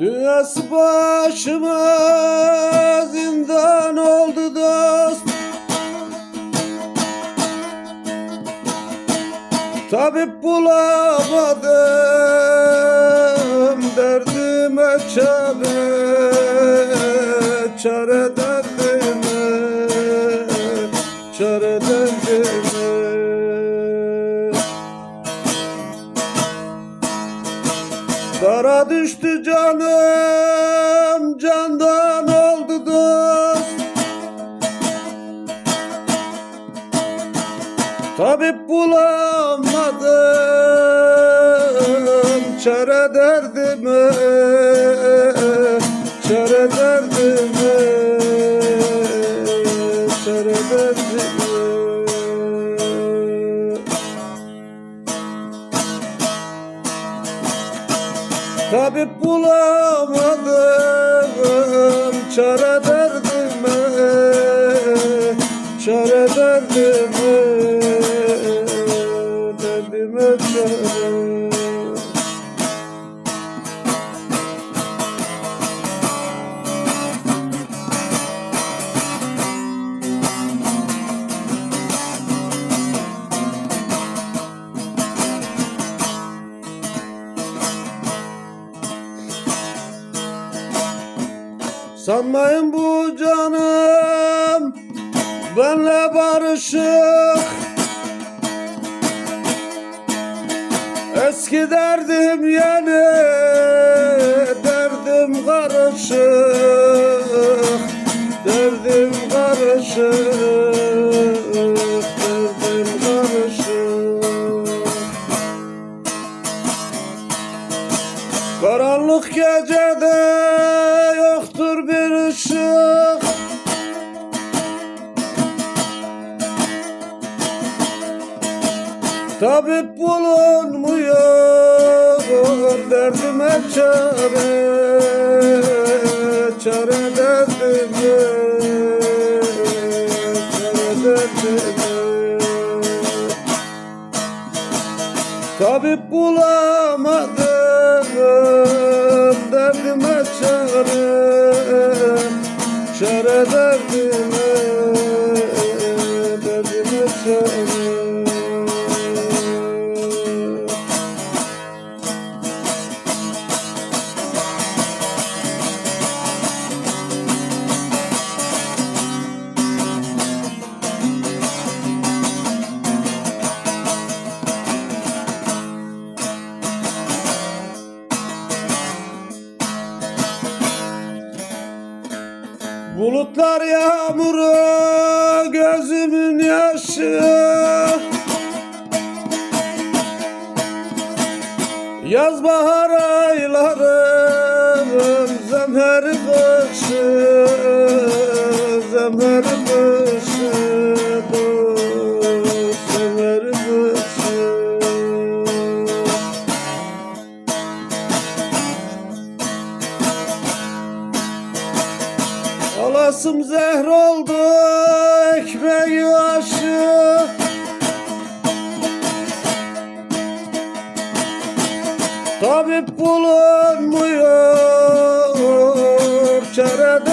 Dünyası başıma zindan oldu dost. Tabip bulamadım derdime çare Dara düştü canım candan oldu dost. Tabip bulamadım çare derdime çare derdime çare derdime Tabip bulamadım çare derdime çare derdime derdime çare Sanmayın bu canım benle barışık. Eski derdim yeni derdim karışık. Derdim karışık derdim karışık. Karanlık gecede Tabip bulunmuyor derdime çare Çare derdime Çare derdime. Tabip bulamadım derdime çare Çare derdime Bulutlar yağmuru gözümün yaşı. Yaz bahar aylarım zemheri Alasım zehr oldu ekmeği aşı. Tabip bulunmuyor çare